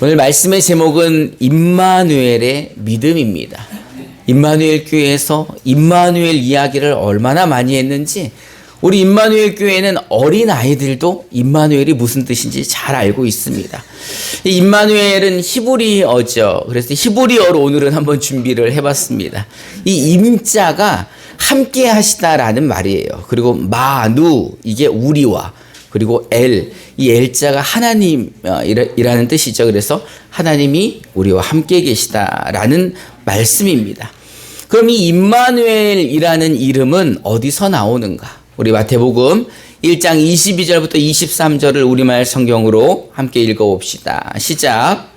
오늘 말씀의 제목은 임마누엘의 믿음입니다. 임마누엘 교회에서 임마누엘 이야기를 얼마나 많이 했는지 우리 임마누엘 교회는 어린 아이들도 임마누엘이 무슨 뜻인지 잘 알고 있습니다. 이 임마누엘은 히브리어죠. 그래서 히브리어로 오늘은 한번 준비를 해봤습니다. 이 임자가 함께 하시다라는 말이에요. 그리고 마누 이게 우리와 그리고 엘, 이 엘자가 하나님이라는 뜻이죠. 그래서 하나님이 우리와 함께 계시다라는 말씀입니다. 그럼 이 임마누엘이라는 이름은 어디서 나오는가? 우리 마태복음 1장 22절부터 23절을 우리말 성경으로 함께 읽어 봅시다. 시작.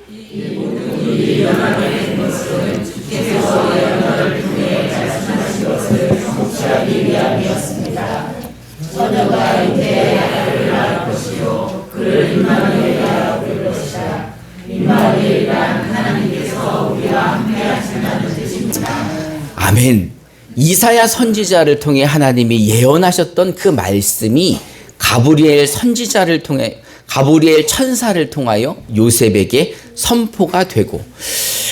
아멘. 이사야 선지자를 통해 하나님이 예언하셨던 그 말씀이 가브리엘 선지자를 통해 가브리엘 천사를 통하여 요셉에게 선포가 되고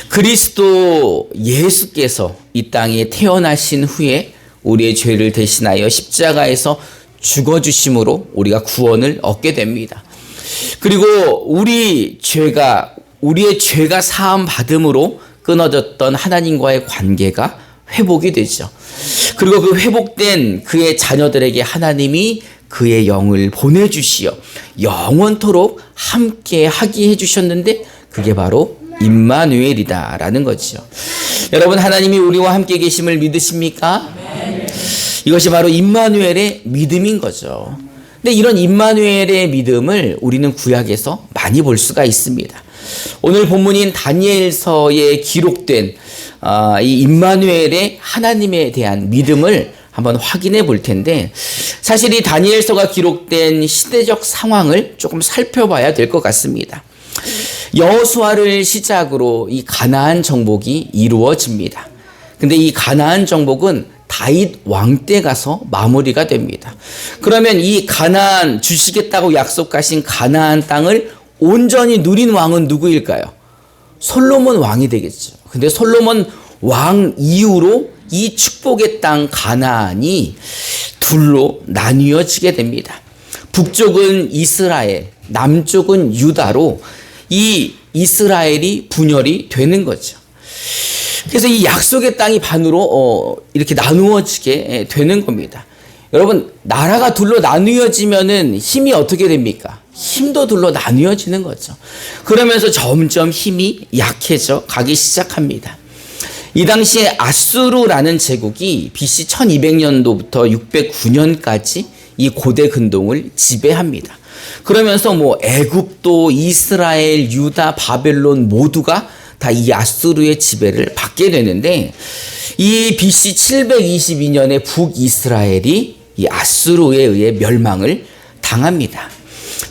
그리스도 예수께서 이 땅에 태어나신 후에 우리의 죄를 대신하여 십자가에서 죽어 주심으로 우리가 구원을 얻게 됩니다. 그리고 우리 죄가 우리의 죄가 사함 받음으로 끊어졌던 하나님과의 관계가 회복이 되죠. 그리고 그 회복된 그의 자녀들에게 하나님이 그의 영을 보내주시어 영원토록 함께 하게 해주셨는데 그게 바로 임마누엘이다라는 거죠. 여러분 하나님이 우리와 함께 계심을 믿으십니까? 이것이 바로 임마누엘의 믿음인 거죠. 근데 이런 임마누엘의 믿음을 우리는 구약에서 많이 볼 수가 있습니다. 오늘 본문인 다니엘서에 기록된 아, 이 임마누엘의 하나님에 대한 믿음을 한번 확인해 볼 텐데 사실 이 다니엘서가 기록된 시대적 상황을 조금 살펴봐야 될 것 같습니다. 여호수아를 시작으로 이 가나안 정복이 이루어집니다. 근데 이 가나안 정복은 다윗 왕 때 가서 마무리가 됩니다. 그러면 이 가나안 주시겠다고 약속하신 가나안 땅을 온전히 누린 왕은 누구일까요? 솔로몬 왕이 되겠죠. 근데 솔로몬 왕 이후로 이 축복의 땅 가나안이 둘로 나뉘어지게 됩니다. 북쪽은 이스라엘, 남쪽은 유다로 이 이스라엘이 분열이 되는 거죠. 그래서 이 약속의 땅이 반으로 어, 이렇게 나누어지게 되는 겁니다. 여러분 나라가 둘로 나누어지면은 힘이 어떻게 됩니까? 힘도 둘로 나누어지는 거죠. 그러면서 점점 힘이 약해져 가기 시작합니다. 이 당시에 아수르라는 제국이 BC 1200년도부터 609년까지 이 고대 근동을 지배합니다. 그러면서 뭐 애굽도 이스라엘, 유다, 바벨론 모두가 다 이 아수르의 지배를 받게 되는데 이 BC 722년에 북이스라엘이 이 아수르에 의해 멸망을 당합니다.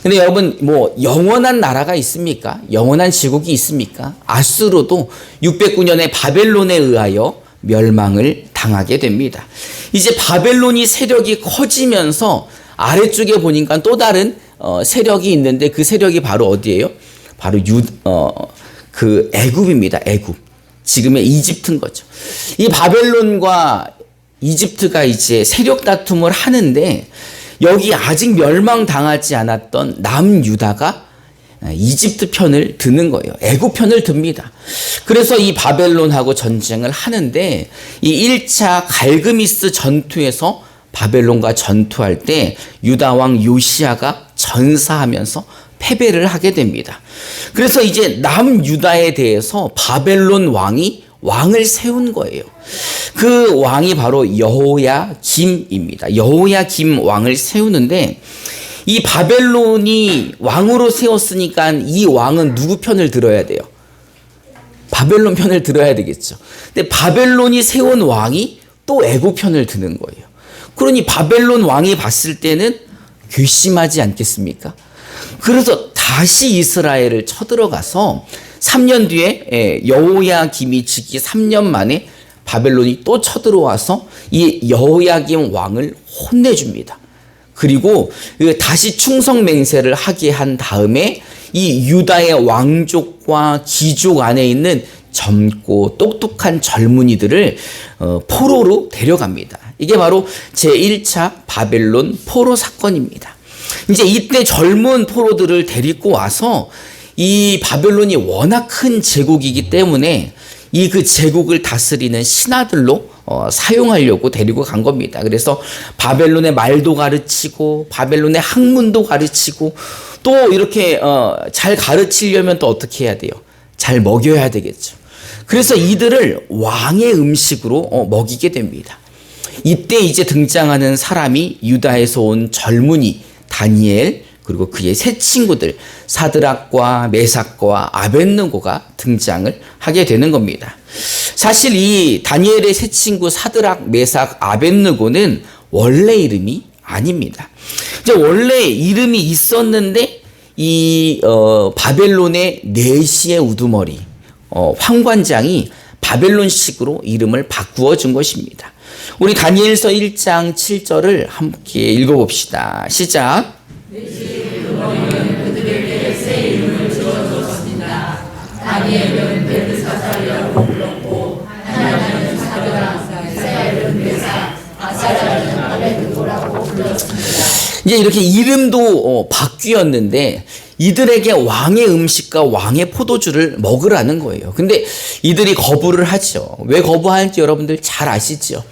근데 여러분 뭐 영원한 나라가 있습니까? 영원한 제국이 있습니까? 아수르도 609년에 바벨론에 의하여 멸망을 당하게 됩니다. 이제 바벨론이 세력이 커지면서 아래쪽에 보니까 또 다른 어, 세력이 있는데 그 세력이 바로 어디예요? 바로 유, 어, 그 애굽입니다. 애굽. 지금의 이집트인 거죠. 이 바벨론과 이집트가 이제 세력 다툼을 하는데 여기 아직 멸망당하지 않았던 남유다가 이집트 편을 드는 거예요. 애굽 편을 듭니다. 그래서 이 바벨론하고 전쟁을 하는데 이 1차 갈그미스 전투에서 바벨론과 전투할 때 유다 왕 요시아가 전사하면서 패배를 하게 됩니다. 그래서 이제 남유다에 대해서 바벨론 왕이 왕을 세운 거예요. 그 왕이 바로 여호야 김입니다. 여호야 김 왕을 세우는데 이 바벨론이 왕으로 세웠으니까 이 왕은 누구 편을 들어야 돼요? 바벨론 편을 들어야 되겠죠. 근데 바벨론이 세운 왕이 또 애굽 편을 드는 거예요. 그러니 바벨론 왕이 봤을 때는 괘씸하지 않겠습니까? 그래서 다시 이스라엘을 쳐들어가서 3년 뒤에 여호야 김이 즉위 3년 만에 바벨론이 또 쳐들어와서 이 여호야김 왕을 혼내줍니다. 그리고 다시 충성 맹세를 하게 한 다음에 이 유다의 왕족과 귀족 안에 있는 젊고 똑똑한 젊은이들을 어, 포로로 데려갑니다. 이게 바로 제1차 바벨론 포로 사건입니다. 이제 이때 젊은 포로들을 데리고 와서 이 바벨론이 워낙 큰 제국이기 때문에 이 그 제국을 다스리는 신하들로 어, 사용하려고 데리고 간 겁니다. 그래서 바벨론의 말도 가르치고 바벨론의 학문도 가르치고 또 이렇게 어, 잘 가르치려면 또 어떻게 해야 돼요? 잘 먹여야 되겠죠. 그래서 이들을 왕의 음식으로 어, 먹이게 됩니다. 이때 이제 등장하는 사람이 유다에서 온 젊은이 다니엘 그리고 그의 세 친구들 사드락과 메삭과 아벤느고가 등장을 하게 되는 겁니다. 사실 이 다니엘의 세 친구 사드락, 메삭, 아벤느고는 원래 이름이 아닙니다. 이제 원래 이름이 있었는데 이 어, 바벨론의 네시의 우두머리 어, 황관장이 바벨론식으로 이름을 바꾸어 준 것입니다. 우리 다니엘서 1장 7절을 함께 읽어봅시다. 시작. 이제 이렇게 이름도 어, 바뀌었는데 이들에게 왕의 음식과 왕의 포도주를 먹으라는 거예요. 근데 이들이 거부를 하죠. 왜 거부하는지 여러분들 잘 아시죠?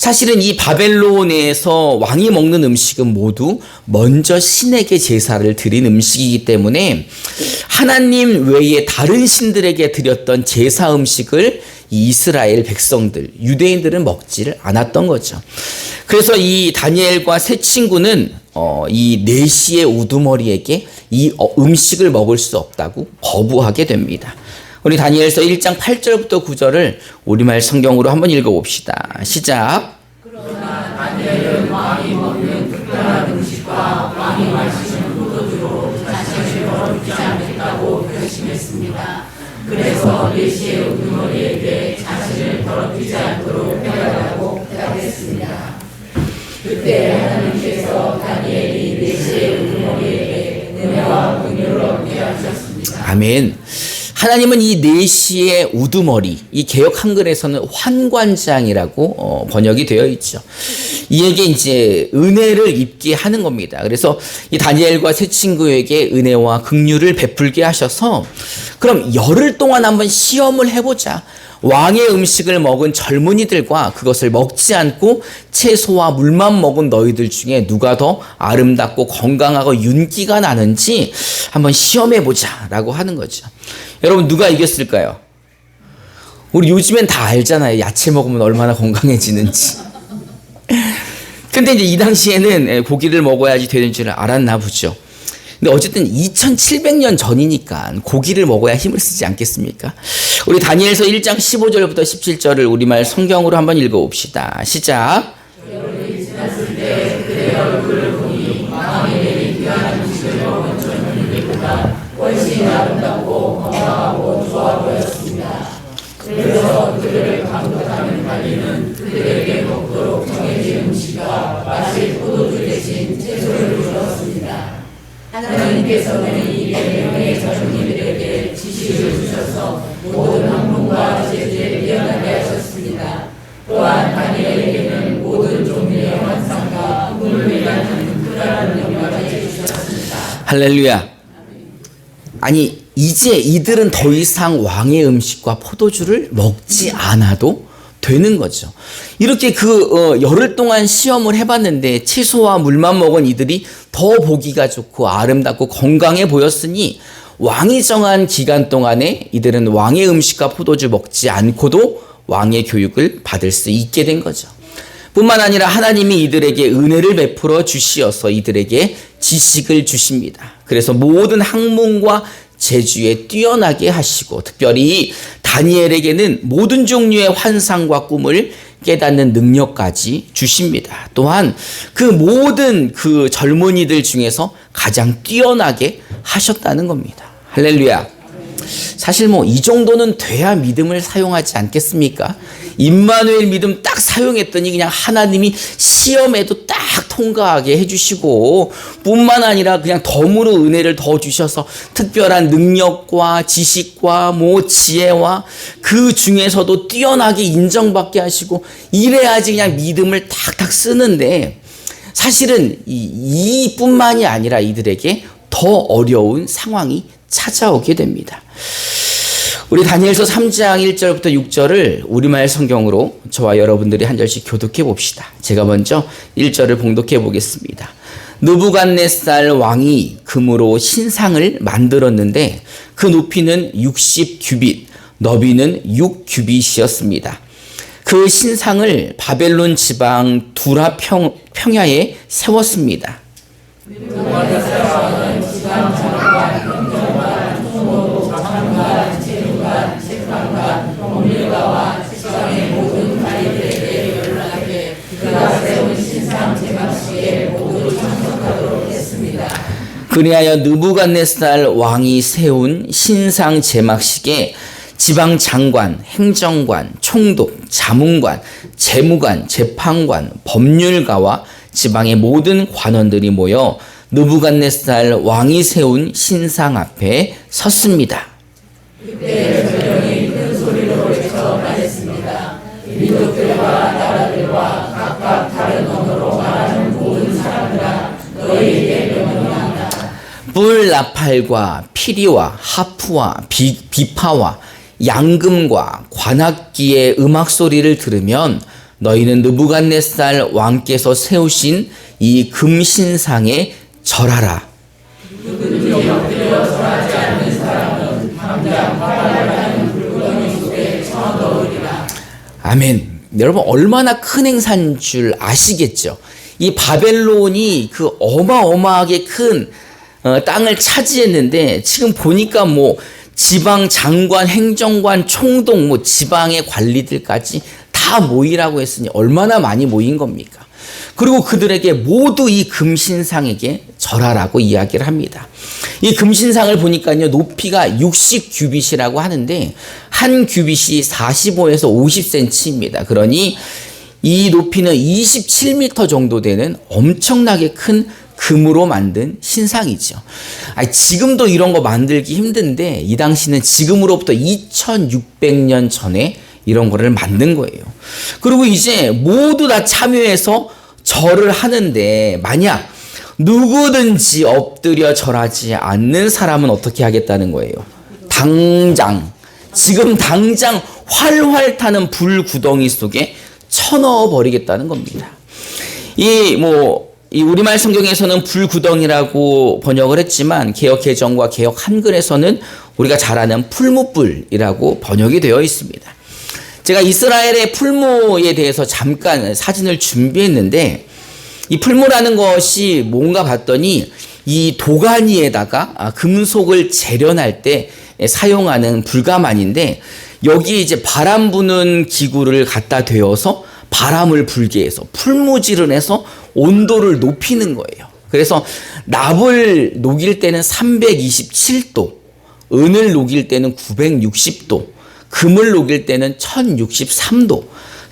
사실은 이 바벨론에서 왕이 먹는 음식은 모두 먼저 신에게 제사를 드린 음식이기 때문에 하나님 외에 다른 신들에게 드렸던 제사 음식을 이스라엘 백성들, 유대인들은 먹지를 않았던 거죠. 그래서 이 다니엘과 세 친구는 어, 이 네시의 우두머리에게 이 어, 음식을 먹을 수 없다고 거부하게 됩니다. 우리 다니엘서 1장 8절부터 9절을 우리말 성경으로 한번 읽어봅시다. 시작. 그러나 다니엘은 왕이 먹는 특별한 음식과 왕이 마시는 포도주로 자신을 더럽히지 않겠다고 결심했습니다. 그래서 네시 아멘. 하나님은 이 네시의 우두머리, 이 개혁 한글에서는 환관장이라고 어, 번역이 되어 있죠. 이에게 이제 은혜를 입게 하는 겁니다. 그래서 이 다니엘과 세 친구에게 은혜와 긍휼을 베풀게 하셔서 그럼 열흘 동안 한번 시험을 해보자. 왕의 음식을 먹은 젊은이들과 그것을 먹지 않고 채소와 물만 먹은 너희들 중에 누가 더 아름답고 건강하고 윤기가 나는지 한번 시험해 보자라고 하는 거죠. 여러분 누가 이겼을까요? 우리 요즘엔 다 알잖아요. 야채 먹으면 얼마나 건강해지는지. 근데 이제 이 당시에는 고기를 먹어야지 되는 줄 알았나 보죠. 근데 어쨌든 2700년 전이니까 고기를 먹어야 힘을 쓰지 않겠습니까? 우리 다니엘서 1장 15절부터 17절을 우리말 성경으로 한번 읽어 봅시다. 시작. 할렐루야. 아니 이제 이들은 더 이상 왕의 음식과 포도주를 먹지 않아도 되는 거죠. 이렇게 그 어, 열흘 동안 시험을 해봤는데 채소와 물만 먹은 이들이 더 보기가 좋고 아름답고 건강해 보였으니 왕이 정한 기간 동안에 이들은 왕의 음식과 포도주 먹지 않고도 왕의 교육을 받을 수 있게 된 거죠. 뿐만 아니라 하나님이 이들에게 은혜를 베풀어 주시어서 이들에게 지식을 주십니다. 그래서 모든 학문과 재주에 뛰어나게 하시고 특별히 다니엘에게는 모든 종류의 환상과 꿈을 깨닫는 능력까지 주십니다. 또한 그 모든 그 젊은이들 중에서 가장 뛰어나게 하셨다는 겁니다. 할렐루야. 사실 뭐 이 정도는 돼야 믿음을 사용하지 않겠습니까? 임마누엘 믿음 딱 사용했더니 그냥 하나님이 시험에도 딱 통과하게 해주시고 뿐만 아니라 그냥 덤으로 은혜를 더 주셔서 특별한 능력과 지식과 뭐 지혜와 그 중에서도 뛰어나게 인정받게 하시고 이래야지 그냥 믿음을 탁탁 쓰는데 사실은 이, 이뿐만이 아니라 이들에게 더 어려운 상황이 찾아오게 됩니다. 우리 다니엘서 3장 1절부터 6절을 우리말 성경으로 저와 여러분들이 한 절씩 교독해 봅시다. 제가 먼저 1절을 봉독해 보겠습니다. 느부갓네살 왕이 금으로 신상을 만들었는데 그 높이는 60 규빗, 너비는 6 규빗이었습니다. 그 신상을 바벨론 지방 두라 평, 평야에 세웠습니다. 그리하여 느부갓네살 왕이 세운 신상 제막식에 지방 장관, 행정관, 총독, 자문관, 재무관, 재판관, 법률가와 지방의 모든 관원들이 모여 느부갓네살 왕이 세운 신상 앞에 섰습니다. 뿔 나팔과 피리와 하프와 비, 비파와 양금과 관악기의 음악 소리를 들으면 너희는 느부갓네살 왕께서 세우신 이 금신상에 절하라. 아멘. 여러분 얼마나 큰 행사인 줄 아시겠죠? 이 바벨론이 그 어마어마하게 큰 어, 땅을 차지했는데 지금 보니까 뭐 지방 장관, 행정관, 총독, 뭐 지방의 관리들까지 다 모이라고 했으니 얼마나 많이 모인 겁니까? 그리고 그들에게 모두 이 금신상에게 절하라고 이야기를 합니다. 이 금신상을 보니까요, 높이가 60 규빗이라고 하는데, 한 규빗이 45에서 50cm입니다. 그러니 이 높이는 27m 정도 되는 엄청나게 큰 금으로 만든 신상이죠. 아니, 지금도 이런 거 만들기 힘든데 이 당시는 지금으로부터 2600년 전에 이런 거를 만든 거예요. 그리고 이제 모두 다 참여해서 절을 하는데 만약 누구든지 엎드려 절하지 않는 사람은 어떻게 하겠다는 거예요? 당장 지금 당장 활활 타는 불 구덩이 속에 쳐넣어 버리겠다는 겁니다. 이 뭐 이 우리말 성경에서는 불구덩이라고 번역을 했지만 개혁 개정과 개혁 한글에서는 우리가 잘 아는 풀무불이라고 번역이 되어 있습니다. 제가 이스라엘의 풀무에 대해서 잠깐 사진을 준비했는데 이 풀무라는 것이 뭔가 봤더니 이 도가니에다가 아, 금속을 재련할 때 사용하는 불가만인데 여기 이제 바람 부는 기구를 갖다 대어서 바람을 불게 해서 풀무질을 해서 온도를 높이는 거예요. 그래서 납을 녹일 때는 327도, 은을 녹일 때는 960도, 금을 녹일 때는 1063도,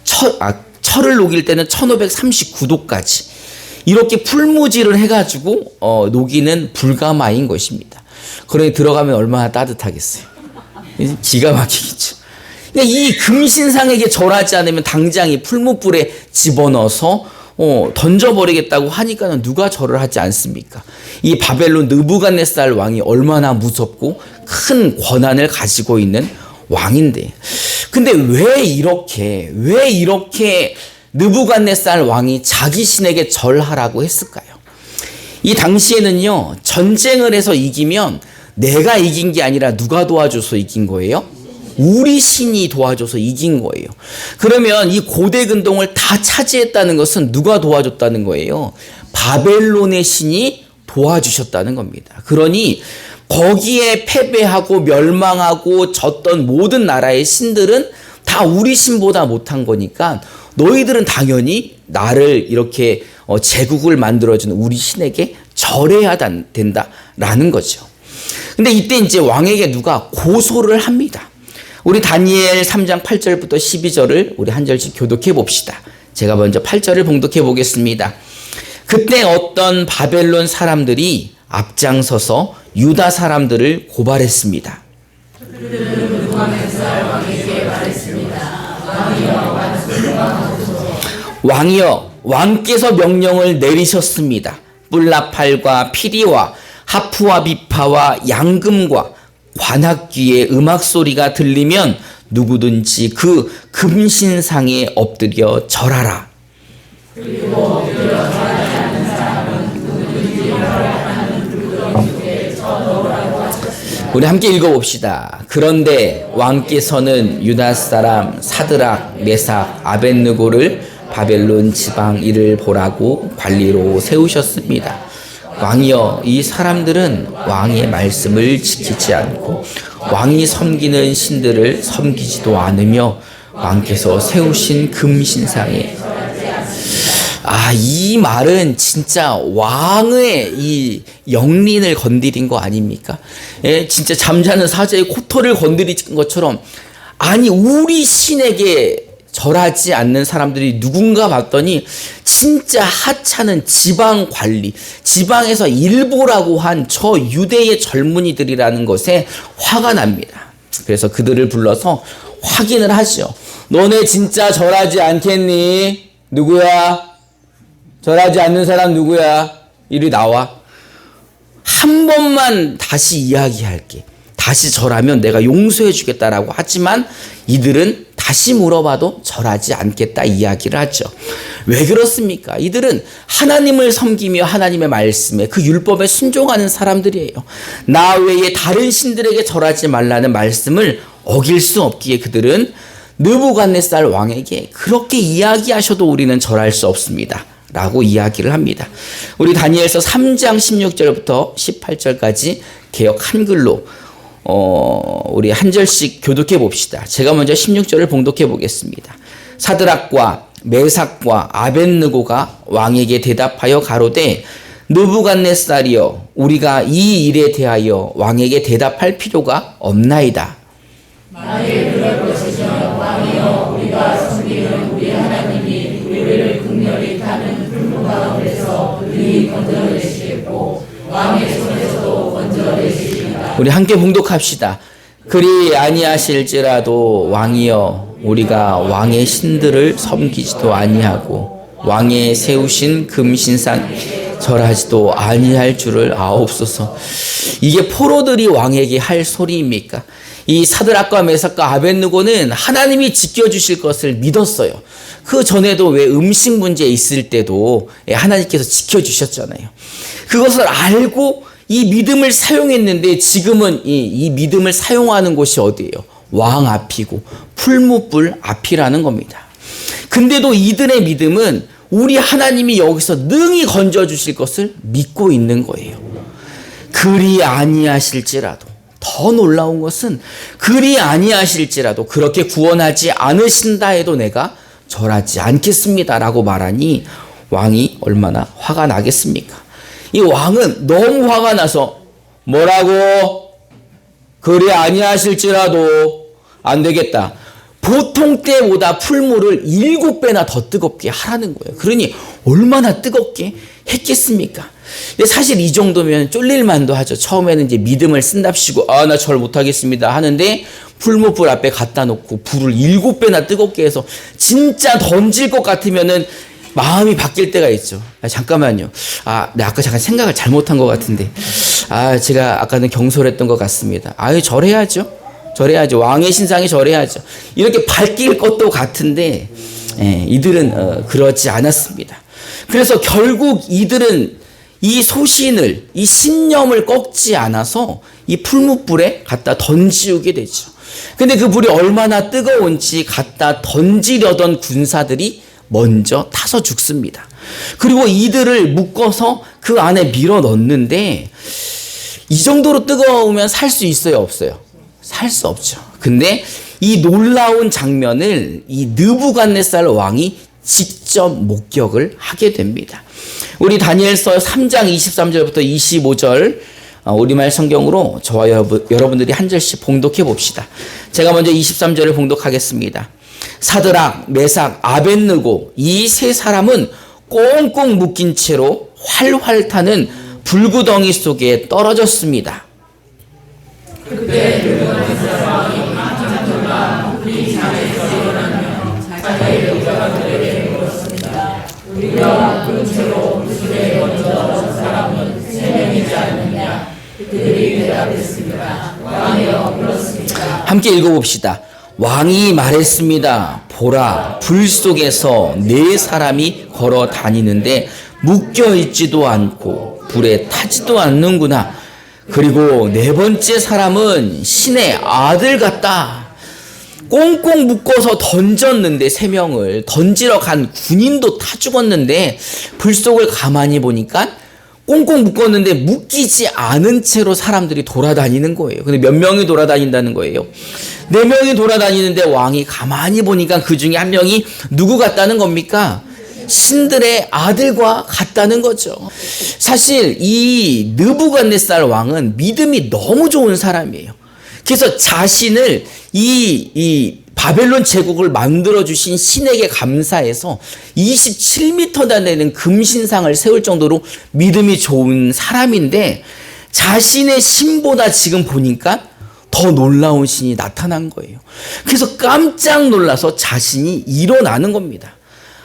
철, 아, 철을 녹일 때는 1539도까지 이렇게 풀무질을 해가지고 어, 녹이는 불가마인 것입니다. 그러니 들어가면 얼마나 따뜻하겠어요. 기가 막히겠죠. 이 금신상에게 절하지 않으면 당장 이 풀무불에 집어넣어서 어, 던져버리겠다고 하니까는 누가 절을 하지 않습니까? 이 바벨론 느부갓네살 왕이 얼마나 무섭고 큰 권한을 가지고 있는 왕인데. 근데 왜 이렇게, 왜 이렇게 느부갓네살 왕이 자기 신에게 절하라고 했을까요? 이 당시에는요, 전쟁을 해서 이기면 내가 이긴 게 아니라 누가 도와줘서 이긴 거예요? 우리 신이 도와줘서 이긴 거예요. 그러면 이 고대 근동을 다 차지했다는 것은 누가 도와줬다는 거예요? 바벨론의 신이 도와주셨다는 겁니다. 그러니 거기에 패배하고 멸망하고 졌던 모든 나라의 신들은 다 우리 신보다 못한 거니까 너희들은 당연히 나를 이렇게 어, 제국을 만들어준 우리 신에게 절해야 된다라는 거죠. 근데 이때 이제 왕에게 누가 고소를 합니다. 우리 다니엘 3장 8절부터 12절을 우리 한 절씩 교독해 봅시다. 제가 먼저 8절을 봉독해 보겠습니다. 그때 어떤 바벨론 사람들이 앞장서서 유다 사람들을 고발했습니다. 왕이여 왕께서 명령을 내리셨습니다. 뿔나팔과 피리와 하프와 비파와 양금과 관악귀의 음악 소리가 들리면 누구든지 그 금신상에 엎드려 절하라. 우리 함께 읽어봅시다. 그런데 왕께서는 유다 사람 사드락, 메삭, 아벤느고를 바벨론 지방 일을 보라고 관리로 세우셨습니다. 왕이여, 이 사람들은 왕의 말씀을 지키지 않고 왕이 섬기는 신들을 섬기지도 않으며 왕께서 세우신 금신상에 아, 이 말은 진짜 왕의 이 영린을 건드린 거 아닙니까? 예, 진짜 잠자는 사자의 코털을 건드린 것처럼 아니 우리 신에게 절하지 않는 사람들이 누군가 봤더니 진짜 하찮은 지방 관리, 지방에서 일보라고 한 저 유대의 젊은이들이라는 것에 화가 납니다. 그래서 그들을 불러서 확인을 하죠. 너네 진짜 절하지 않겠니? 누구야? 절하지 않는 사람 누구야? 이리 나와. 한 번만 다시 이야기할게. 다시 절하면 내가 용서해 주겠다라고 하지만 이들은 다시 물어봐도 절하지 않겠다 이야기를 하죠. 왜 그렇습니까? 이들은 하나님을 섬기며 하나님의 말씀에 그 율법에 순종하는 사람들이에요. 나 외에 다른 신들에게 절하지 말라는 말씀을 어길 수 없기에 그들은 느부갓네살 왕에게 그렇게 이야기하셔도 우리는 절할 수 없습니다. 라고 이야기를 합니다. 우리 다니엘서 3장 16절부터 18절까지 개혁 한글로 어, 우리 한 절씩 교독해 봅시다. 제가 먼저 16절을 봉독해 보겠습니다. 사드락과 메삭과 아벤느고가 왕에게 대답하여 가로되 느부갓네살이여 우리가 이 일에 대하여 왕에게 대답할 필요가 없나이다. 만일 우리 함께 봉독합시다. 그리 아니하실지라도 왕이여 우리가 왕의 신들을 섬기지도 아니하고 왕의 세우신 금신상 절하지도 아니할 줄을 아옵소서. 이게 포로들이 왕에게 할 소리입니까? 이 사드락과 메삭과 아벤누고는 하나님이 지켜주실 것을 믿었어요. 그 전에도 왜 음식 문제 있을 때도 하나님께서 지켜주셨잖아요. 그것을 알고 이 믿음을 사용했는데 지금은 이, 이 믿음을 사용하는 곳이 어디예요? 왕 앞이고 풀무불 앞이라는 겁니다. 근데도 이들의 믿음은 우리 하나님이 여기서 능히 건져 주실 것을 믿고 있는 거예요. 그리 아니하실지라도 더 놀라운 것은 그리 아니하실지라도 그렇게 구원하지 않으신다 해도 내가 절하지 않겠습니다라고 말하니 왕이 얼마나 화가 나겠습니까? 이 왕은 너무 화가 나서 뭐라고 그리 아니하실지라도 안 되겠다. 보통 때보다 풀물을 일곱 배나 더 뜨겁게 하라는 거예요. 그러니 얼마나 뜨겁게 했겠습니까? 근데 사실 이 정도면 쫄릴만도 하죠. 처음에는 이제 믿음을 쓴답시고 아 나 절 못하겠습니다 하는데 풀무불 앞에 갖다 놓고 불을 일곱 배나 뜨겁게 해서 진짜 던질 것 같으면은 마음이 바뀔 때가 있죠. 아, 잠깐만요. 아, 네, 아까 잠깐 생각을 잘못한 것 같은데. 아, 제가 아까는 경솔했던 것 같습니다. 아유, 절해야죠. 절해야죠. 왕의 신상에 절해야죠. 이렇게 밝힐 것도 같은데, 예, 이들은 어, 그렇지 않았습니다. 그래서 결국 이들은 이 소신을, 이 신념을 꺾지 않아서 이 풀무불에 갖다 던지우게 되죠. 근데 그 불이 얼마나 뜨거운지 갖다 던지려던 군사들이 먼저 타서 죽습니다. 그리고 이들을 묶어서 그 안에 밀어 넣는데 이 정도로 뜨거우면 살 수 있어요, 없어요? 살 수 없죠. 근데 이 놀라운 장면을 이 느부갓네살 왕이 직접 목격을 하게 됩니다. 우리 다니엘서 3장 23절부터 25절 어, 우리말 성경으로 저와 여러분, 여러분들이 한 절씩 봉독해 봅시다. 제가 먼저 23절을 봉독하겠습니다. 사드락, 메삭, 아벤느고 이 세 사람은 꽁꽁 묶인 채로 활활 타는 불구덩이 속에 떨어졌습니다. 함께 읽어봅시다. 왕이 말했습니다. 보라, 불 속에서 네 사람이 걸어 다니는데 묶여 있지도 않고 불에 타지도 않는구나. 그리고 네 번째 사람은 신의 아들 같다. 꽁꽁 묶어서 던졌는데 세 명을 던지러 간 군인도 타 죽었는데 불 속을 가만히 보니까 꽁꽁 묶었는데 묶이지 않은 채로 사람들이 돌아다니는 거예요. 근데 몇 명이 돌아다닌다는 거예요. 네 명이 돌아다니는데 왕이 가만히 보니까 그 중에 한 명이 누구 같다는 겁니까? 신들의 아들과 같다는 거죠. 사실 이 느부갓네살 왕은 믿음이 너무 좋은 사람이에요. 그래서 자신을 이, 이 바벨론 제국을 만들어 주신 신에게 감사해서 27m나 되는 금신상을 세울 정도로 믿음이 좋은 사람인데 자신의 신보다 지금 보니까 더 놀라운 신이 나타난 거예요. 그래서 깜짝 놀라서 자신이 일어나는 겁니다.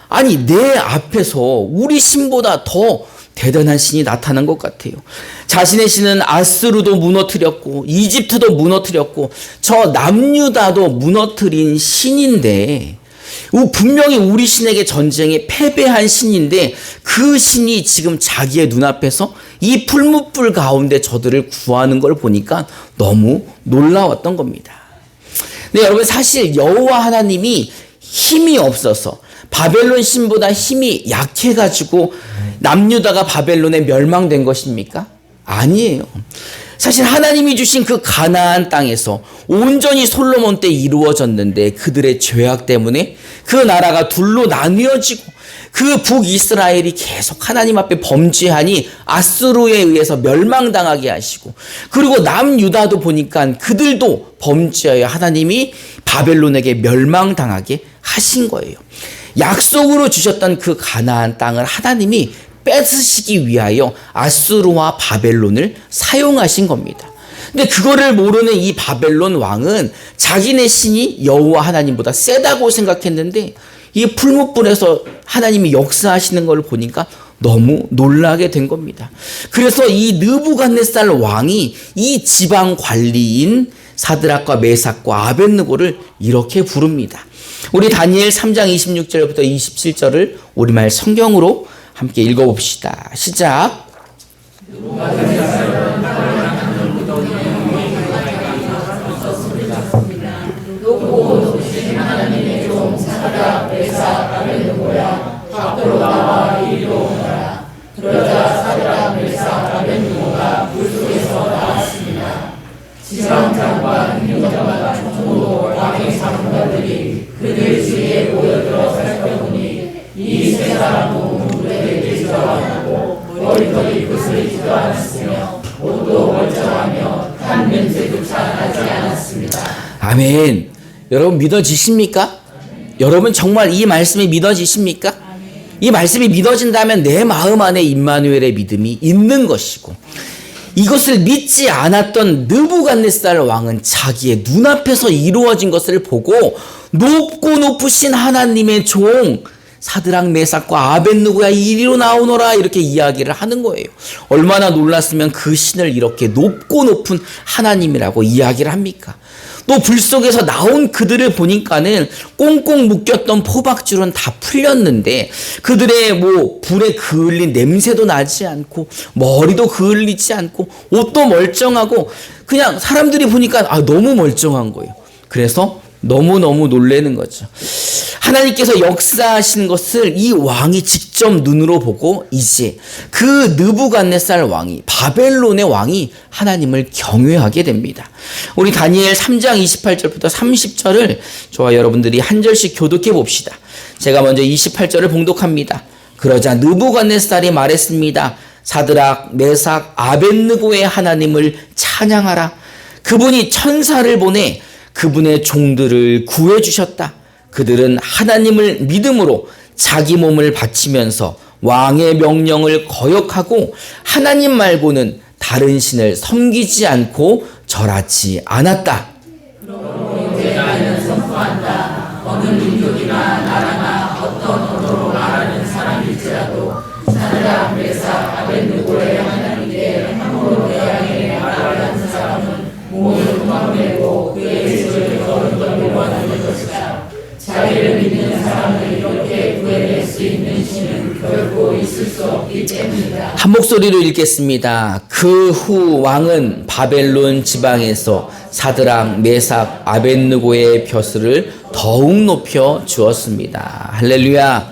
아니, 내 앞에서 우리 신보다 더 대단한 신이 나타난 것 같아요. 자신의 신은 아스루도 무너뜨렸고 이집트도 무너뜨렸고 저 남유다도 무너뜨린 신인데 분명히 우리 신에게 전쟁에 패배한 신인데 그 신이 지금 자기의 눈앞에서 이 풀무불 가운데 저들을 구하는 걸 보니까 너무 놀라웠던 겁니다. 네, 여러분 사실 여호와 하나님이 힘이 없어서 바벨론 신보다 힘이 약해가지고 남유다가 바벨론에 멸망된 것입니까? 아니에요. 사실 하나님이 주신 그 가나안 땅에서 온전히 솔로몬 때 이루어졌는데 그들의 죄악 때문에 그 나라가 둘로 나뉘어지고 그 북이스라엘이 계속 하나님 앞에 범죄하니 아스루에 의해서 멸망당하게 하시고 그리고 남유다도 보니까 그들도 범죄하여 하나님이 바벨론에게 멸망당하게 하신 거예요. 약속으로 주셨던 그 가나안 땅을 하나님이 뺏으시기 위하여 아수르와 바벨론을 사용하신 겁니다. 근데 그거를 모르는 이 바벨론 왕은 자기네 신이 여호와 하나님보다 세다고 생각했는데 이 풀무불에서 하나님이 역사하시는 걸 보니까 너무 놀라게 된 겁니다. 그래서 이 느부갓네살 왕이 이 지방 관리인 사드락과 메삭과 아벤느고를 이렇게 부릅니다. 우리 다니엘 3장 26절부터 27절을 우리말 성경으로 함께 읽어봅시다. 시작. 아멘. 여러분 믿어지십니까? 여러분 정말 이 말씀이 믿어지십니까? 이 말씀이 믿어진다면 내 마음 안에 임마누엘의 믿음이 있는 것이고 이것을 믿지 않았던 느부갓네살 왕은 자기의 눈앞에서 이루어진 것을 보고 높고 높으신 하나님의 종 사드랑 메삭과 아벤누고야 이리로 나오너라 이렇게 이야기를 하는 거예요. 얼마나 놀랐으면 그 신을 이렇게 높고 높은 하나님이라고 이야기를 합니까? 또 불 속에서 나온 그들을 보니까는 꽁꽁 묶였던 포박줄은 다 풀렸는데 그들의 뭐 불에 그을린 냄새도 나지 않고 머리도 그을리지 않고 옷도 멀쩡하고 그냥 사람들이 보니까 아 너무 멀쩡한 거예요. 그래서 너무너무 놀래는 거죠. 하나님께서 역사하신 것을 이 왕이 직접 눈으로 보고 이제 그 느부갓네살 왕이 바벨론의 왕이 하나님을 경외하게 됩니다. 우리 다니엘 3장 28절부터 30절을 저와 여러분들이 한 절씩 교독해 봅시다. 제가 먼저 28절을 봉독합니다. 그러자 느부갓네살이 말했습니다. 사드락, 메삭, 아벤느고의 하나님을 찬양하라. 그분이 천사를 보내 그분의 종들을 구해 주셨다. 그들은 하나님을 믿음으로 자기 몸을 바치면서 왕의 명령을 거역하고 하나님 말고는 다른 신을 섬기지 않고 절하지 않았다. 한 목소리로 읽겠습니다. 그 후 왕은 바벨론 지방에서 사드랑, 메삭, 아벤느고의 벼슬을 더욱 높여 주었습니다. 할렐루야.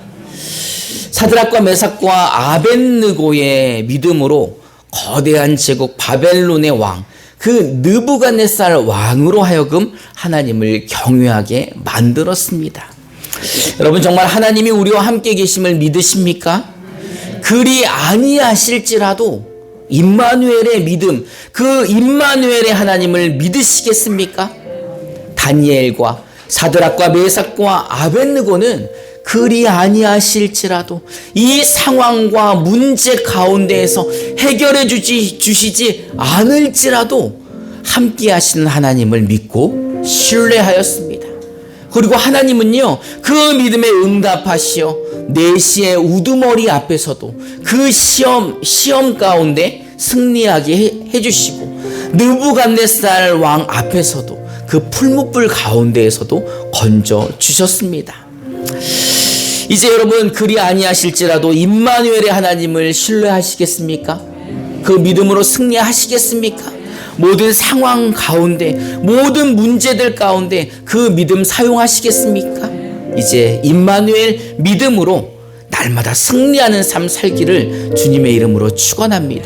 사드락과 메삭과 아벤느고의 믿음으로 거대한 제국 바벨론의 왕, 그 느부갓네살 왕으로 하여금 하나님을 경외하게 만들었습니다. 여러분 정말 하나님이 우리와 함께 계심을 믿으십니까? 그리 아니하실지라도 임마누엘의 믿음, 그 임마누엘의 하나님을 믿으시겠습니까? 다니엘과 사드락과 메삭과 아벤느고는 그리 아니하실지라도 이 상황과 문제 가운데에서 해결해 주지, 주시지 않을지라도 함께 하시는 하나님을 믿고 신뢰하였습니다. 그리고 하나님은요, 그 믿음에 응답하시어 내시의 우두머리 앞에서도 그 시험, 시험 가운데 승리하게 해, 해주시고, 느부갓네살 왕 앞에서도 그 풀무불 가운데에서도 건져 주셨습니다. 이제 여러분 그리 아니하실지라도 임마누엘의 하나님을 신뢰하시겠습니까? 그 믿음으로 승리하시겠습니까? 모든 상황 가운데 모든 문제들 가운데 그 믿음 사용하시겠습니까? 이제 임마누엘 믿음으로 날마다 승리하는 삶 살기를 주님의 이름으로 축원합니다.